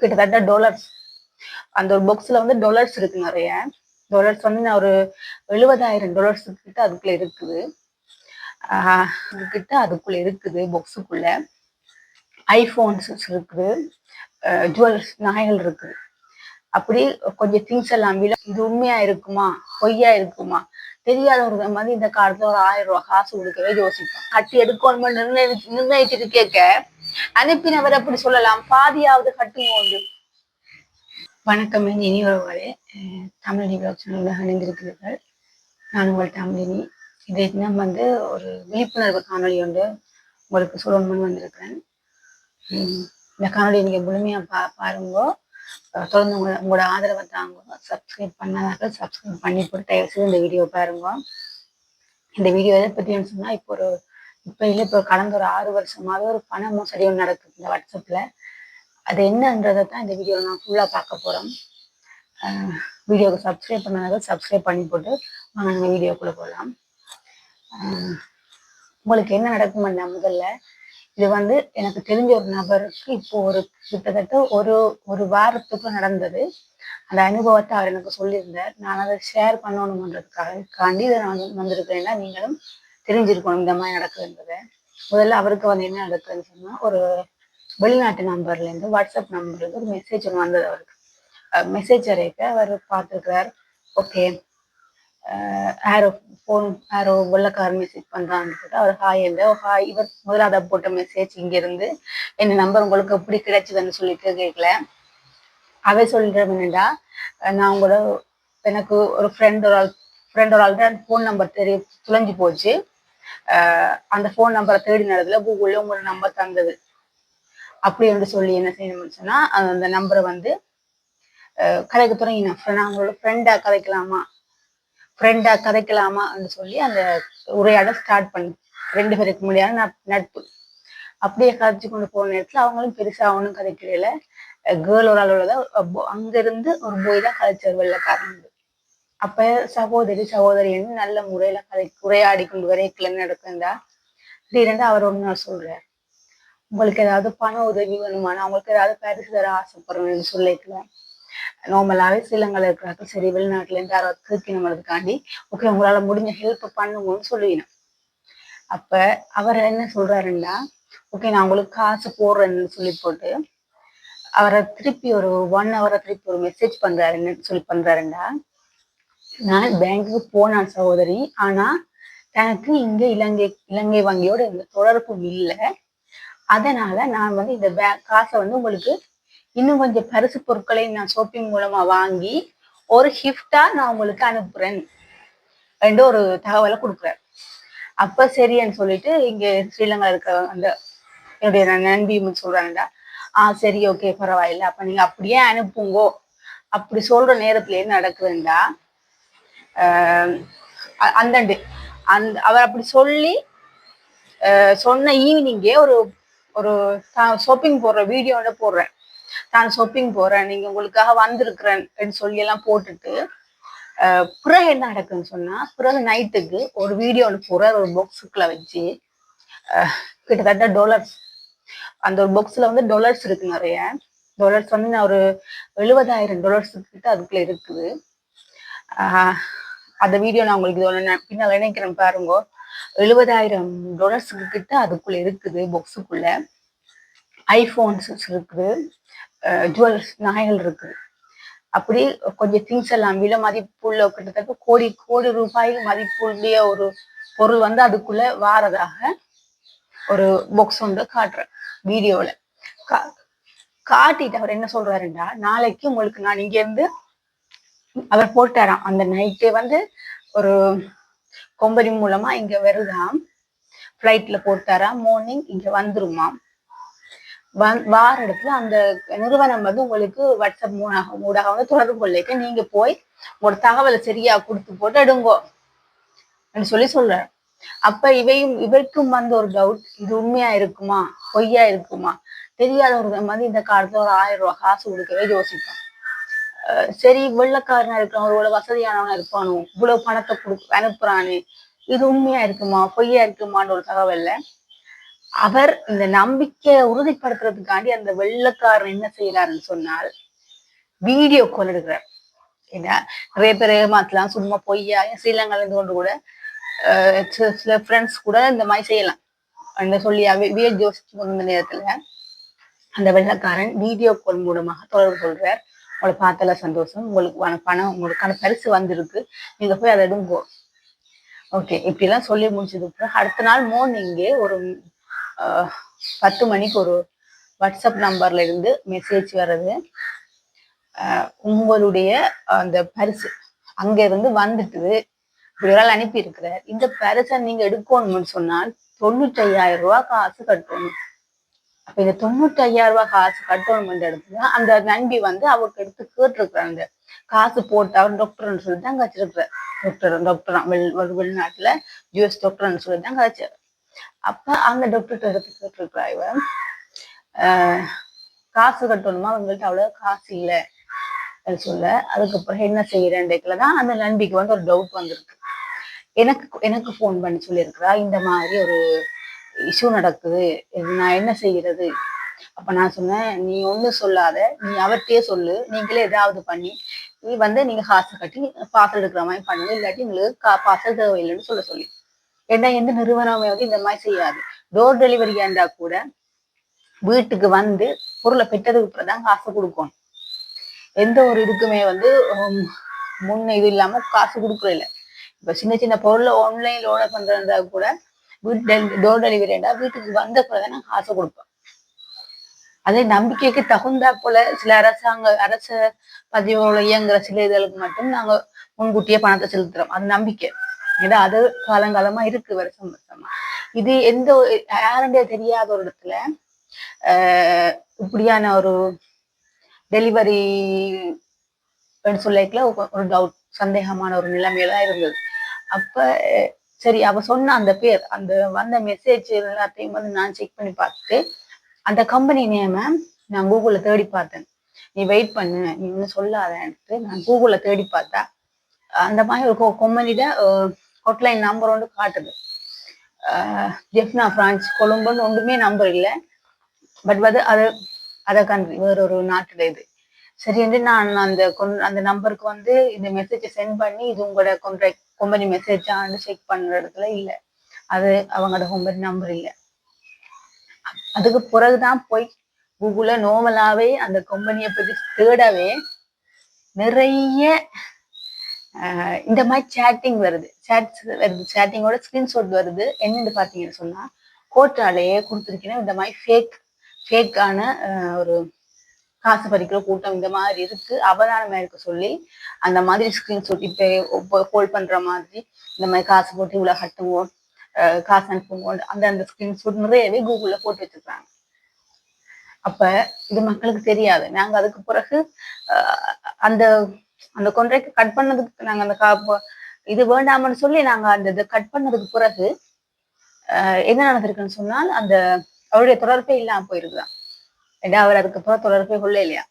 கிட்டத்தட்ட டாலர்ஸ் அந்த ஒரு பாக்ஸில் வந்து டாலர்ஸ் இருக்கு நிறைய. டாலர்ஸ் வந்து நான் ஒரு எழுபதாயிரம் டாலர்ஸ் கிட்ட அதுக்குள்ள இருக்குது. கிட்ட அதுக்குள்ள இருக்குது பாக்ஸுக்குள்ள ஐஃபோன்ஸ் இருக்குது. ஜுவல்ஸ் நாய்கள் இருக்குது. அப்படி கொஞ்சம் திங்ஸ் எல்லாம் விலை இது உண்மையா இருக்குமா? பொய்யா இருக்குமா? தெரியாதவங்க மாதிரி இந்த காலத்துல ஒரு ஆயிரம் ரூபாய் காசு கொடுக்கவே யோசிப்போம் கட்டி எடுக்கணும்னு நிர்ணயி நிர்ணயிச்சுட்டு கேட்க அனுப்பினவர் அப்படி சொல்லலாம். பாதியாவது கட்டுங்க உண்டு. வணக்கம் இனி உறவுகளே. அஹ் தமிழ் இணைந்திருக்கிறீர்கள். நான் உங்கள் தமிழினி. இதை தினம் வந்து ஒரு விழிப்புணர்வு காணொலி ஒன்று உங்களுக்கு சொல்லணும்னு வந்திருக்கிறேன். உம் இந்த காணொலியை நீங்கள் முழுமையாக பா பாருங்க. தொடர்ந்து உங்களோட உங்களோட ஆதரவை தாங்க. சப்ஸ்கிரைப் பண்ணாதாக்க சப்ஸ்கிரைப் பண்ணி போட்டு தயவுசெய்து இந்த வீடியோ பாருங்க. இந்த வீடியோ எதை பற்றின்னு சொன்னால் இப்போ ஒரு இப்போ இல்லை இப்போ கடந்த ஒரு ஆறு வருஷமாவே ஒரு பண மோசடி ஒன்று நடக்குது இந்த வாட்ஸ்அப்பில் அது என்னன்றதை தான் இந்த வீடியோவில் நான் ஃபுல்லாக பார்க்க போகிறோம் வீடியோவுக்கு சப்ஸ்கிரைப் பண்ணாத சப்ஸ்கிரைப் பண்ணி போட்டு வாங்க நம்ம வீடியோக்குள்ளே போகலாம் உங்களுக்கு என்ன நடக்குமென்னா முதல்ல இது வந்து எனக்கு தெரிஞ்ச ஒரு நபருக்கு இப்போ ஒரு கிட்டத்தட்ட ஒரு ஒரு வாரத்துக்கு நடந்தது. அந்த அனுபவத்தை அவர் எனக்கு சொல்லியிருந்தார். நான் அதை ஷேர் பண்ணணுன்றதுக்காக காண்டி இதை நான் வந்து வந்திருக்கிறேன்னா நீங்களும் தெரிஞ்சிருக்கணும் இந்த மாதிரி நடக்குதுன்றதை முதல்ல அவருக்கு வந்து என்ன நடக்குதுன்னு சொன்னால் ஒரு வெளிநாட்டு நம்பர்லேருந்து வாட்ஸ்அப் நம்பர்லேருந்து ஒரு மெசேஜ் ஒன்று வந்தது அவருக்கு. மெசேஜ் அறைக்க அவர் பார்த்துருக்கிறார். ஓகே ஆரோ ஃபோன் ஆரோ வெள்ளக்காரன் மெசேஜ் பண்றான்னு போட்டு அவர் ஹாய் என்ற ஹாய் இவர் முதலாவது போட்ட மெசேஜ் இங்க இருந்து என்ன நம்பர் உங்களுக்கு எப்படி கிடைச்சதுன்னு சொல்லிட்டு கேட்கல அவ சொல்ற நான் உங்களோட எனக்கு ஒரு ஃப்ரெண்ட் ஒரு ஆள் ஃப்ரெண்ட் ஒரு ஆள்கிட்ட ஃபோன் நம்பர் தெரிய துளைஞ்சு போச்சு. அந்த ஃபோன் நம்பரை தேடி நடத்துல கூகுளில் உங்களோட நம்பர் தந்தது. அப்படி என்று சொல்லி என்ன செய்யணும்னு சொன்னா அந்த நம்பரை வந்து கதைக்கு கதைக்க தொடங்கினேன் நான் உங்களோட ஃப்ரெண்டா கதைக்கலாமா? ஃப்ரெண்டா கதைக்கலாமான்னு சொல்லி அந்த உரையாட ஸ்டார்ட் பண்ணி ரெண்டு பேருக்கு முடியாத நான் நட்பு. அப்படியே கதைச்சு கொண்டு போன நேரத்துல அவங்களும் பெருசா ஒன்றும் கதைக்கல கேர்ள் ஒரு அளவுல தான் அங்க இருந்து ஒரு போய் தான் கதைச்சார் வெள்ளக்காரன் அப்ப சகோதரி சகோதரின்னு நல்ல முறையில கதை உரையாடி கொண்டு வரைக்கல நடக்குந்தா திடீரென்று அவர் ஒன்று நான் சொல்றார் உங்களுக்கு ஏதாவது பண உதவி வேணுமானா அவங்களுக்கு ஏதாவது பரிசு தர ஆசைப்படுறேன்னு சொல்லிக்கலாம் நார்மலாவே ஸ்ரீலங்கால இருக்கிறாங்க சரி வெளிநாட்டுல இருந்து யாராவது கேட்கணுங்கிறதுக்காண்டி ஓகே உங்களால முடிஞ்ச ஹெல்ப் பண்ணுங்கன்னு சொல்லுவீங்க அப்ப அவர் என்ன சொல்றாருன்னா ஓகே நான் உங்களுக்கு காசு போடுறேன்னு சொல்லி போட்டு அவரை திருப்பி ஒரு ஒன் ஹவரை திருப்பி ஒரு மெசேஜ் பண்றாரு என்ன சொல்லி பண்றாருன்னா நான் பேங்க்குக்கு போனான் சகோதரி ஆனா எனக்கு இங்க இலங்கை இலங்கை வங்கியோட எந்த தொடர்பும் இல்லை. அதனால நான் வந்து இந்த பே காசை வந்து உங்களுக்கு இன்னும் கொஞ்சம் பரிசு பொருட்களை நான் ஷாப்பிங் மூலமா வாங்கி ஒரு கிஃப்டா நான் உங்களுக்கு அனுப்புறேன் ரெண்டு ஒரு தகவலை கொடுக்குறாரு. அப்ப சரின்னு சொல்லிட்டு இங்க ஸ்ரீலங்கா இருக்க அந்த என்னுடைய நண்பி சொல்றாங்கடா ஆ சரி ஓகே பரவாயில்ல. அப்ப நீங்க அப்படியே அனுப்புங்கோ. அப்படி சொல்ற நேரத்துல என்ன நடக்குதுண்டா ஆஹ் அந்த அந்த அவர் அப்படி சொல்லி சொன்ன ஈவினிங்கே ஒரு ஒரு ஷாப்பிங் போடுற வீடியோட போடுறேன். தான் ஷாப்பிங் போறேன் நீங்க உங்களுக்காக வந்திருக்கிறேன் சொல்லி எல்லாம் போட்டுட்டு பிறகு என்ன நடக்குன்னு சொன்னா பிறகு நைட்டுக்கு ஒரு வீடியோ ஒன்று போற ஒரு பாக்ஸுக்குள்ள வச்சு. கிட்டத்தட்ட டாலர்ஸ் அந்த ஒரு பாக்ஸ்ல வந்து டாலர்ஸ் இருக்கு நிறைய. டாலர்ஸ் வந்து நான் ஒரு எழுபதாயிரம் டாலர்ஸ் கிட்ட அதுக்குள்ள இருக்குது. ஆஹ் அந்த வீடியோ நான் உங்களுக்கு இதோட பின்னால் நினைக்கிறேன் பாருங்க. எழுபதாயிரம் டாலர்ஸுக்கு கிட்ட அதுக்குள்ள இருக்குது பாக்ஸுக்குள்ள ஐஃபோன்ஸ் இருக்குது. ஜுவல்ஸ் நகைகள் இருக்குது அப்படி கொஞ்சம் திங்ஸ் எல்லாம் விலை மதிப்புள்ள கிட்டத்தட்ட கோடி கோடி ரூபாய் மதிப்புடைய ஒரு பொருள் வந்து அதுக்குள்ள வாரதாக ஒரு பொக்ஸ் வந்து காட்டுறேன் வீடியோவில். கா காட்டிட்டு அவர் என்ன சொல்றாருன்னா நாளைக்கு உங்களுக்கு நான் இங்கேருந்து அவர் போட்டாராம். அந்த நைட்டே வந்து ஒரு கொம்பரி மூலமா இங்க வருதாம். ஃப்ளைட்ல போட்டாராம். மார்னிங் இங்க வந்துருமாம். வார இடத்துல அந்த நிறுவனம் வந்து உங்களுக்கு வாட்ஸ்அப் மூணாக மூடாக வந்து தொடர்பு கொள்ளைக்க நீங்க போய் உங்களோட தகவலை சரியா கொடுத்து போட்டு எடுங்கோ அப்படின்னு சொல்லி சொல்றாரு. அப்ப இவையும் இவருக்கும் வந்து ஒரு டவுட் இது உண்மையா இருக்குமா? பொய்யா இருக்குமா? தெரியாதவர்கள் வந்து இந்த காலத்துல ஒரு ஆயிரம் ரூபாய் காசு கொடுக்கவே யோசிப்பான் சரி வெள்ளக்காரனா இருக்கான் ஒரு வசதியானவனா இருப்பானோ? இவ்வளவு பணத்தை கொடு அனுப்புறானே. இது உண்மையா இருக்குமா? பொய்யா இருக்குமான்னு ஒரு தகவல்ல அவர் இந்த நம்பிக்கையை உறுதிப்படுத்துறதுக்காண்டி அந்த வெள்ளக்காரர் என்ன செய்யறாருன்னு சொன்னால் வீடியோ கால் எடுக்கிறார். ஏன்னா நிறைய பேர் ஏமாத்தலாம் சும்மா பொய்யா ஸ்ரீலங்கால இருந்து கொண்டு கூட சில ஃப்ரெண்ட்ஸ் கூட இந்த மாதிரி செய்யலாம். என்ன சொல்லி வியல் ஜோசிச்சு வந்த நேரத்துல அந்த வெள்ளக்காரன் வீடியோ கால் மூலமாக தொடர்பு கொள்றார் உங்களை பார்த்தல சந்தோஷம். உங்களுக்கு பணம் உங்களுக்கான பரிசு வந்திருக்கு. நீங்க போய் அதை எடுங்கோ. ஓகே இப்படிலாம் சொல்லி முடிச்சதுக்கு அடுத்த நாள் மார்னிங்கே ஒரு பத்து மணிக்கு ஒரு வாட்ஸ்அப் நம்பர்ல இருந்து மெசேஜ் வர்றது. உங்களுடைய அந்த பரிசு அங்க இருந்து வந்துட்டு இப்படி ஒரு அனுப்பி இருக்கிறார் இந்த பரிசை நீங்க எடுக்கணும்னு சொன்னால் தொண்ணூற்றி ஐயாயிரம் ரூபாய் காசு கட்டணும். அப்ப இந்த தொண்ணூற்றி ஐயாயிரம் ரூபாய் காசு கட்டணும்ன்ற இடத்துல அந்த நண்பி வந்து அவருக்கு எடுத்து கேட்டிருக்கிறார். அந்த காசு போட்டு அவர் டாக்டர்னு சொல்லி தான் கச்சிருக்கிறார் டாக்டர் டாக்டர் வெளி வெளிநாட்டுல யூஎஸ் டாக்டர்னு சொல்லி தான் கழிச்சார் அப்ப அந்த டாக்டர் எடுத்து இவன் காசு கட்டணுமா? அவங்கள்ட்ட அவ்வளவு காசு இல்லை. சொல்ல அதுக்கப்புறம் என்ன செய்யறேன்டைக்குல தான் அந்த நண்பிக்கு வந்து ஒரு டவுட் வந்திருக்கு. எனக்கு எனக்கு ஃபோன் பண்ணி சொல்லியிருக்கிறா இந்த மாதிரி ஒரு இஷ்யூ நடக்குது. நான் என்ன செய்யறது? அப்ப நான் சொன்னேன் நீ ஒன்றும் சொல்லாத. நீ அவர்கிட்டயே சொல்லு. நீங்களே ஏதாவது பண்ணி நீ வந்து நீங்க காசு கட்டி பார்சல் எடுக்கிற மாதிரி பண்ணுங்க இல்லாட்டி உங்களுக்கு கா பார்சல் தேவையில்லைன்னு சொல்ல சொல்லி. ஏன்னா எந்த நிறுவனமே வந்து இந்த மாதிரி செய்யாது. டோர் டெலிவரி இருந்தா கூட வீட்டுக்கு வந்து பொருளை பெற்றதுக்கு அப்புறம் தான் காசு கொடுக்கணும். எந்த ஒரு இதுக்குமே வந்து முன்ன இது இல்லாம காசு கொடுக்குறதில்ல இப்ப சின்ன சின்ன பொருளை ஆன்லைன்ல ஓர்டர் பண்றதா கூட வீட்டு டோர் டெலிவரிண்டா வீட்டுக்கு வந்த பிறகு நான் காசு கொடுப்பேன் அதே நம்பிக்கைக்கு தகுந்தா போல சில அரசாங்க அரச பதிவு இயங்குற சில இதழுக்கு மட்டும் நாங்க முன்கூட்டியே பணத்தை செலுத்துறோம். அது நம்பிக்கை. ஏதோ அது காலங்காலமா இருக்கு வருஷம் வருஷமா இது எந்த யாருடைய தெரியாத ஒரு இடத்துல இப்படியான ஒரு டெலிவரி சொல்லிக்கல ஒரு டவுட் சந்தேகமான ஒரு நிலைமையில தான் இருந்தது. அப்ப சரி அவ சொன்ன அந்த பேர் அந்த வந்த மெசேஜ் எல்லாத்தையும் வந்து நான் செக் பண்ணி பார்த்துட்டு அந்த கம்பெனி நேம நான் கூகுள்ல தேடி பார்த்தேன். நீ வெயிட் பண்ணு நீ ஒன்றும் சொல்லாதன்ட்டு நான் கூகுள்ல தேடி பார்த்தா அந்த மாதிரி ஒரு கம்பெனியில ஹோட்லைன் நம்பர் ஒன்று காட்டுது. ஜெஃப்னா பிரான்ஸ் கொழும்புன்னு ஒன்றுமே நம்பர் இல்லை. பட் வந்து அது அதர் கண்ட்ரி வேற ஒரு நாட்டுல இது. சரி என்று நான் அந்த அந்த நம்பருக்கு வந்து இந்த மெசேஜை சென்ட் பண்ணி இது உங்களோட கொண்ட்ராக்ட் கம்பெனி மெசேஜான்னு செக் பண்ற இடத்துல இல்லை. அது அவங்களோட கம்பெனி நம்பர் இல்லை. அதுக்கு பிறகுதான் போய் கூகுள நோமலாவே அந்த கம்பெனியை பத்தி தேடவே நிறைய இந்த மாதிரி சேட்டிங் வருது. சேட்ஸ் வருது. சேட்டிங்கோட ஸ்கிரீன்ஷாட் வருது. என்னென்னு பார்த்தீங்கன்னு சொன்னால் கோட்டாலேயே கொடுத்துருக்கீங்கன்னா இந்த மாதிரி ஃபேக் ஃபேக்கான ஒரு காசு பறிக்கிற கூட்டம் இந்த மாதிரி இருக்கு. அவதானமா இருக்க சொல்லி அந்த மாதிரி ஸ்கிரீன்ஷாட் இப்போ ஹோல்ட் பண்ற மாதிரி இந்த மாதிரி காசு போட்டு இவ்வளோ கட்டுவோம். காசு அனுப்புவோம். அந்த அந்த ஸ்கிரீன்ஷாட் நிறையவே கூகுளில் போட்டு வச்சிருக்காங்க. அப்ப இது மக்களுக்கு தெரியாது. நாங்க அதுக்கு பிறகு அந்த அந்த கொன்றைக்கு கட் பண்ணதுக்கு நாங்க அந்த இது வேண்டாமன்னு சொல்லி நாங்க அந்த இதை கட் பண்ணதுக்கு பிறகு என்ன நடந்திருக்குன்னு சொன்னால் அந்த அவருடைய தொடர்பே இல்லாம போயிருக்குதான். ஏன்னா அவர் அதுக்கப்புறம் தொடர்பே கொள்ள இல்லையா?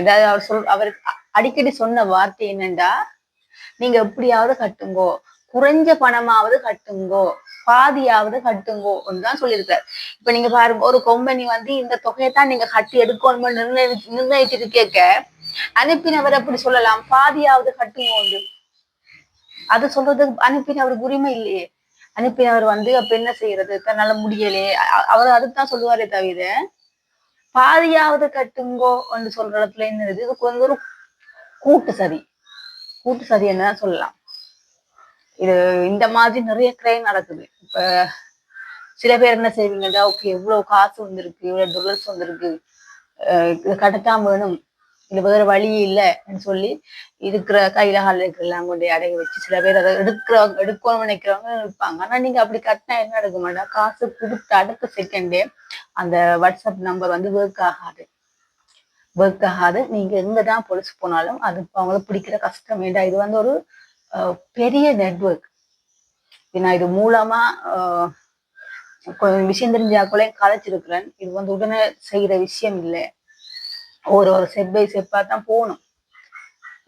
ஏதாவது அவர் சொல் அவர் அடிக்கடி சொன்ன வார்த்தை என்னண்டா நீங்க எப்படியாவது கட்டுங்கோ. குறைஞ்ச பணமாவது கட்டுங்கோ. பாதியாவது கட்டுங்கோ தான் சொல்லியிருக்காரு இப்ப நீங்க பாருங்க ஒரு கொம்பனி வந்து இந்த தொகையை தான் நீங்க கட்டி எடுக்கணும்னு நிர்ணயி நிர்ணயிச்சிட்டு கேட்க அனுப்பினவர் எப்படி சொல்லலாம். பாதியாவது கட்டுங்க அது சொல்றதுக்கு அனுப்பினவருக்கு உரிமை இல்லையே. அனுப்பினவர் வந்து அப்ப என்ன செய்யறது? தன்னால முடியலையே அவர் அதுதான் சொல்லுவாரே தவிர பாதியாவது கட்டுங்கோ என்று சொல்ற இடத்துல என்னது இதுக்கு வந்து ஒரு கூட்டு சதி. கூட்டு சதி என்ன சொல்லலாம். இது இந்த மாதிரி நிறைய கிரைம் நடக்குது. இப்ப சில பேர் என்ன செய்வீங்கன்னா ஓகே இவ்வளவு காசு வந்திருக்கு இவ்வளவு டொலர்ஸ் வந்திருக்கு. இது கட்டத்தான் வேணும். இது வேற வழி இல்லைன்னு சொல்லி இருக்கிற கையில கால இருக்கிறலாம் கொண்டு அடைய வச்சு சில பேர் அதை எடுக்கிறவங்க எடுக்கணும்னு நினைக்கிறவங்க இருப்பாங்க. ஆனா நீங்க அப்படி கட்டினா என்ன எடுக்க மாட்டா காசு கொடுத்த அடுத்த செகண்டே அந்த வாட்ஸ்அப் நம்பர் வந்து ஒர்க் ஆகாது. ஒர்க் ஆகாது. நீங்க எங்கதான் பொலிச்சு போனாலும் அது அவங்களுக்கு பிடிக்கிற கஷ்டம். வேண்டாம் இது வந்து ஒரு பெரிய நெட்ஒர்க் நான் இது மூலமா விஷயம் தெரிஞ்சாக்குள்ளே கலைச்சிருக்கிறேன். இது வந்து உடனே செய்யற விஷயம் இல்லை. ஒரு ஒரு ஸ்டெப் பை ஸ்டெப்பாக தான் போகணும்.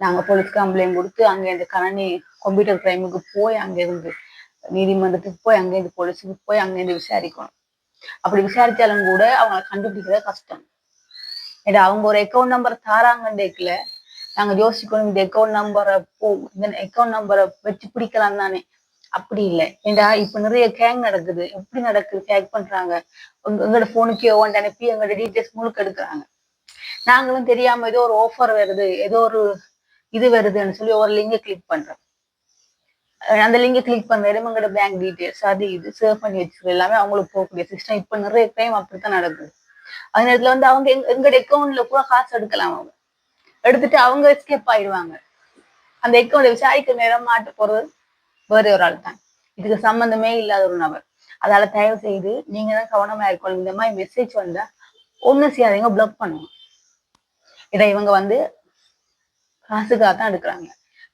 நாங்க போலீஸ் கம்ப்ளைண்ட் கொடுத்து அங்க இந்த கணனி கம்ப்யூட்டர் கிரைமுக்கு போய் அங்க இருந்து நீதிமன்றத்துக்கு போய் அங்கேருந்து போலீஸுக்கு போய் அங்கேருந்து விசாரிக்கணும். அப்படி விசாரிச்சாலும் கூட அவங்களை கண்டுபிடிக்கிறது கஷ்டம். ஏன்னா அவங்க ஒரு அக்கௌண்ட் நம்பர் தாராங்கண்டேக்கல நாங்க யோசிக்கணும் இந்த அக்கௌண்ட் நம்பரை போ இந்த அக்கௌண்ட் நம்பரை வச்சு பிடிக்கலாம் தானே. அப்படி இல்லை. ஏண்டா இப்ப நிறைய கேங் நடக்குது. எப்படி நடக்குது? கேக் பண்றாங்க. எங்களோட போனுக்கு ஓண்டு அனுப்பி எங்களோட டீட்டெயில்ஸ் முழுக்க எடுக்கிறாங்க. நாங்களும் தெரியாம ஏதோ ஒரு ஆஃபர் வருது ஏதோ ஒரு இது வருதுன்னு சொல்லி ஒரு லிங்கை கிளிக் பண்றோம். அந்த லிங்கை கிளிக் பண்ண நேரம் எங்களோட பேங்க் டீட்டெயில்ஸ் அது இது சேவ் பண்ணி வச்சுக்கிறது எல்லாமே அவங்களுக்கு போகக்கூடிய சிஸ்டம் இப்ப நிறைய டைம் அப்படித்தான் நடக்குது. அந்த நேரத்துல வந்து அவங்க எங்க- எங்களோட அக்கௌண்ட்ல கூட காசு எடுக்கலாம் அவங்க. எடுத்துட்டு அவங்க எஸ்கேப் ஆயிடுவாங்க. அந்த அக்கௌண்ட்டை விசாரிக்க நேரம் மாட்ட போறது வேற ஒரு ஆள் தான். இதுக்கு சம்பந்தமே இல்லாத ஒரு நபர். அதால தயவு செய்து நீங்க தான் கவனமா இருக்கணும். இந்த மாதிரி மெசேஜ் வந்தா ஒண்ணு செய்யாதீங்க பிளாக் பண்ணுவோம் இதை இவங்க வந்து காசுக்காக தான் எடுக்கிறாங்க.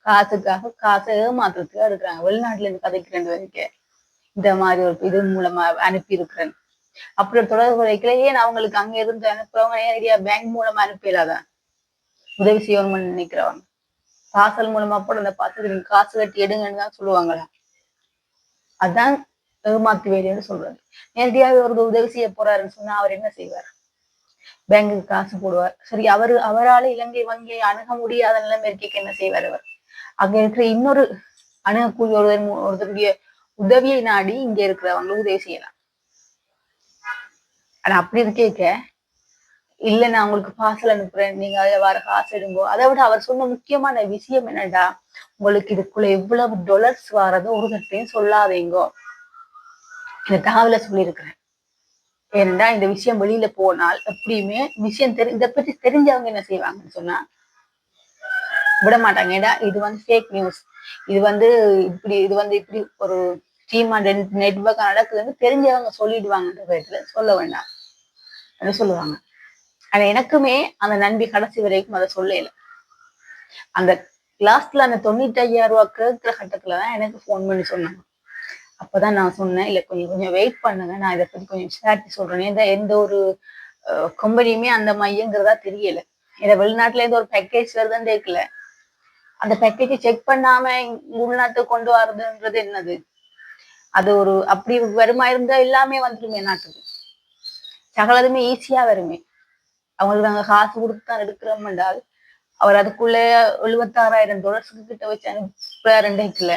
காசுக்காக காசை ஏமாத்துறதுக்காக எடுக்கிறாங்க. வெளிநாட்டுல இருந்து கதைக்கிறேன் வரைக்கும் இந்த மாதிரி ஒரு இது மூலமா அனுப்பி இருக்கிறேன் அப்படி தொடர்பு குறைக்கல ஏன் அவங்களுக்கு அங்க இருந்து அனுப்புறவங்க ஏன் பேங்க் மூலமா அனுப்பிடலாதான் உதவி செய்யணும்னு நினைக்கிறவங்க. பார்சல் மூலமா கூட அந்த பார்சல் நீங்க காசு கட்டி எடுங்கன்னு தான் சொல்லுவாங்களா? அதான் ஏமாத்து வேலைன்னு சொல்றாரு நேரடியாக ஒரு உதவி செய்ய போறாருன்னு சொன்னா அவர் என்ன செய்வார்? பேங்குக்கு காசு போடுவார். சரி அவரு அவரால இலங்கை வங்கியை அணுக முடியாத நிலைமை இருக்கைக்கு என்ன செய்வார் அவர்? அங்க இருக்கிற இன்னொரு அணுகக்கூடிய ஒருவர் ஒருத்தருடைய உதவியை நாடி இங்க இருக்கிறவங்க உதவி செய்யலாம். ஆனா அப்படி இருக்கேக்க இல்ல நான் உங்களுக்கு பார்சல் அனுப்புறேன் நீங்க அதை வர காசு எடுங்கோ. அதை விட அவர் சொன்ன முக்கியமான விஷயம் என்னடா? உங்களுக்கு இதுக்குள்ள எவ்வளவு டொலர்ஸ் வாரதோ ஒரு கட்டையும் சொல்லாதீங்கோ. இந்த தகவலை சொல்லியிருக்கிறேன். ஏன்னா இந்த விஷயம் வெளியில போனால் எப்படியுமே விஷயம் தெரி இதை பத்தி தெரிஞ்சவங்க என்ன செய்வாங்கன்னு சொன்னா விட மாட்டாங்க. ஏடா இது வந்து ஃபேக் நியூஸ் இது வந்து இப்படி இது வந்து இப்படி ஒரு டீமா நெட்ஒர்க் நடக்குதுன்னு தெரிஞ்சவங்க சொல்லிடுவாங்கன்ற பேர்ல சொல்ல வேண்டாம். அப்படின்னு சொல்லுவாங்க. ஆனா எனக்குமே அந்த நன்றி கடைசி வரைக்கும் அதை சொல்லல. அந்த லாஸ்ட்ல அந்த தொண்ணூத்தி ஐயாயிரம் ரூபா கேட்கிற கட்டத்துலதான் எனக்கு போன் பண்ணி சொன்னாங்க. அப்பதான் நான் சொன்னேன் இல்ல கொஞ்சம் கொஞ்சம் வெயிட் பண்ணுங்க. நான் இதை பத்தி கொஞ்சம் விசாரிச்சு சொல்றேன். எந்த எந்த ஒரு கம்பெனியுமே அந்த மையங்கிறதா தெரியல. இதை வெளிநாட்டுல இருந்து ஒரு பேக்கேஜ் வருதுன்னு கேட்கல அந்த பேக்கேஜை செக் பண்ணாம உள்நாட்டுக்கு கொண்டு வர்றதுன்றது என்னது? அது ஒரு அப்படி வருமா இருந்தா எல்லாமே வந்துருமே நாட்டுக்கு. சகலதுமே ஈஸியா வருமே. அவங்களுக்கு நாங்க காசு கொடுத்து தான் எடுக்கிறோம் என்றால் அவர் அதுக்குள்ள எழுபத்தாறாயிரம் டாலர்ஸுக்கு கிட்ட வச்சு அனுப்புறாருல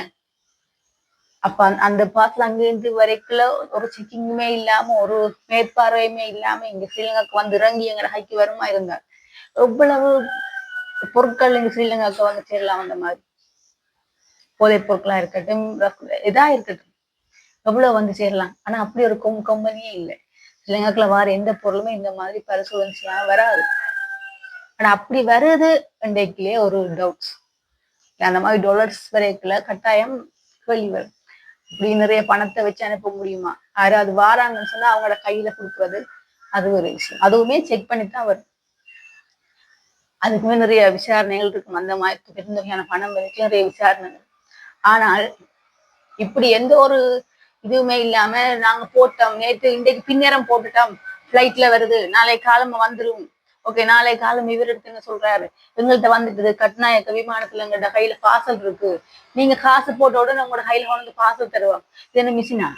அப்ப அந்த- அந்த பாஸ்ல அங்கிருந்து வரைக்குள்ள ஒரு செக்கிங்குமே இல்லாம ஒரு மேற்பார்வையுமே இல்லாம இங்க ஸ்ரீலங்காக்கு வந்து இறங்கி எங்க ஹைக்கு வருமா இருந்தார் எவ்வளவு பொருட்கள் இங்க ஸ்ரீலங்காக்கு வந்து சேரலாம் அந்த மாதிரி. போதைப் பொருட்களா இருக்கட்டும் இதா இருக்கட்டும். எவ்வளவு வந்து சேரலாம். ஆனா அப்படி ஒரு கொம் கம்பெனியே இல்லை. ஸ்ரீலங்காக்குள்ள வார எந்த பொருளுமே இந்த மாதிரி பரிசோதனை வராது. ஆனா அப்படி வருது இன்றைக்குலயே ஒரு டவுட்ஸ் அந்த மாதிரி டாலர்ஸ் வரைக்குள்ள கட்டாயம் கேள்வி வரும் இப்படி நிறைய பணத்தை வச்சு அனுப்ப முடியுமா? யாராவது வாராங்கன்னு சொன்னா அவங்களோட கையில கொடுக்கறது அது ஒரு விஷயம். அதுவுமே செக் பண்ணித்தான் தான் வரும். அதுக்குமே நிறைய விசாரணைகள் இருக்கும். அந்த மாதிரி பெருந்தொகையான பணம் வரைக்கும் நிறைய விசாரணைகள். ஆனால் இப்படி எந்த ஒரு இதுவுமே இல்லாம நாங்க போட்டோம். நேற்று இன்றைக்கு பின்னேரம் போட்டுட்டோம். ஃப்ளைட்ல வருது. நாளை காலமா வந்துரும். ஓகே நாளை காலம் இவர் எடுத்துங்க சொல்றாரு. எங்கள்கிட்ட வந்துட்டு கட்நாயக்க விமானத்துல எங்கள்கிட்ட கையில பார்சல் இருக்கு. நீங்க காசு போட்ட உடனே உங்களோட கையில கொண்டு வந்து பார்சல் தருவாங்க. இது என்ன மிஷினா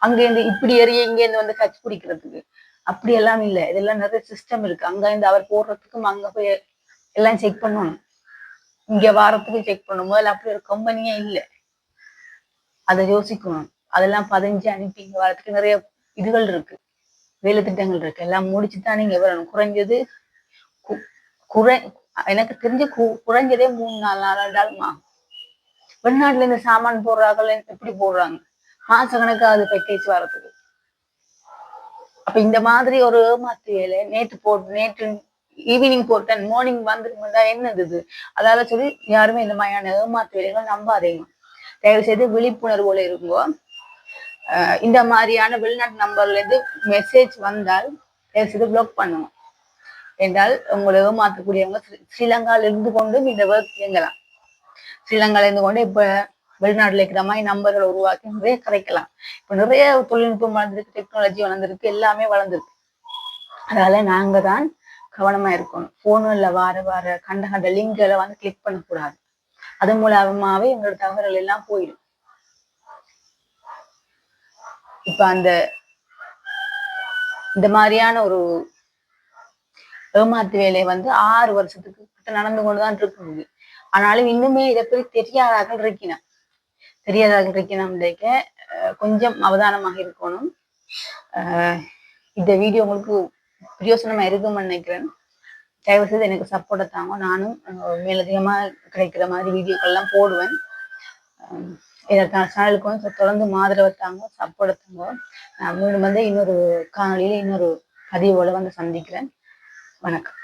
அங்க இருந்து இப்படி எறிய இங்க இருந்து வந்து கட்சி பிடிக்கிறதுக்கு. அப்படி எல்லாம் இல்ல. இதெல்லாம் நிறைய சிஸ்டம் இருக்கு. அங்க இருந்து அவர் போடுறதுக்கும் அங்க போய் எல்லாம் செக் பண்ணணும். இங்க வாரத்துக்கு செக் பண்ணணும். முதல்ல அப்படி ஒரு கம்பெனியே இல்ல. அதை யோசிக்கணும். அதெல்லாம் பதிஞ்சு அனுப்பி இங்க வரதுக்கு நிறைய இதுகள் இருக்கு. வேலை திட்டங்கள் இருக்கு. எல்லாம் முடிச்சு தான் நீங்க வரணும் குறைஞ்சது? கு- குறை எனக்கு தெரிஞ்சு கு- குறைஞ்சதே மூணு நாலு நாலு வெளிநாட்டுல இந்த சாமான் போடுறாங்க எப்படி போடுறாங்க? மாச அது பேக்கேஜ் வரதுக்கு அப்ப இந்த மாதிரி ஒரு ஏமாத்து வேலை நேற்று போட்டு நேற்று ஈவினிங் போட்டேன் மார்னிங் வந்துருந்தா என்னது இது? அதால சொல்லி யாருமே இந்த மாதிரியான ஏமாத்து வேலைகள் நம்பாதீங்க. தயவு செய்து விழிப்புணர்வோட இருங்கோ. இந்த மாதிரியான வெளிநாட்டு நம்பர்ல இருந்து மெசேஜ் வந்தால் பேசுறது பிளாக் பண்ணுங்க என்றால் உங்களை ஏமாற்றக்கூடியவங்க ஸ்ரீலங்கால இருந்து கொண்டும் இந்த ஒர்க் இயங்கலாம். ஸ்ரீலங்கால இருந்து கொண்டு இப்ப வெளிநாட்டுல இருக்கிற மாதிரி நம்பர்களை உருவாக்கி நிறைய கரைக்கலாம். இப்ப நிறைய தொழில்நுட்பம் வளர்ந்துருக்கு டெக்னாலஜி வளர்ந்துருக்கு எல்லாமே வளர்ந்துருக்கு. அதனால நாங்க தான் கவனமா இருக்கணும். போன்ல வார வார கண்ட கண்ட லிங்களை வந்து கிளிக் பண்ணக்கூடாது. அது மூலமாவே எங்களோட தகவல்கள் எல்லாம் போயிடும். இப்ப அந்த இந்த மாதிரியான ஒரு ஏமாத்து வேலையை வந்து ஆறு வருஷத்துக்கு கிட்ட நடந்து கொண்டுதான் இருக்குது ஆனாலும் இன்னுமே இதை பற்றி தெரியாதாக்கள் இருக்கணும். தெரியாதாக்கள் இருக்கணும்ன்றக்க கொஞ்சம் அவதானமாக இருக்கணும். இந்த வீடியோ உங்களுக்கு பிரயோசனமா இருக்கும்னு நினைக்கிறேன். தயவு செய்து எனக்கு சப்போர்ட்டை தாங்க. நானும் மேலதிகமாக மேலதிகமா கிடைக்கிற மாதிரி வீடியோக்கள்லாம் போடுவேன். இதற்கான சேனலுக்கு வந்து தொடர்ந்து மாதிரவை தாங்க சப்போர்ட் தாங்க நான் மீண்டும் வந்து இன்னொரு காணொலியில் இன்னொரு பதிவோடு வந்து சந்திக்கிறேன். வணக்கம்.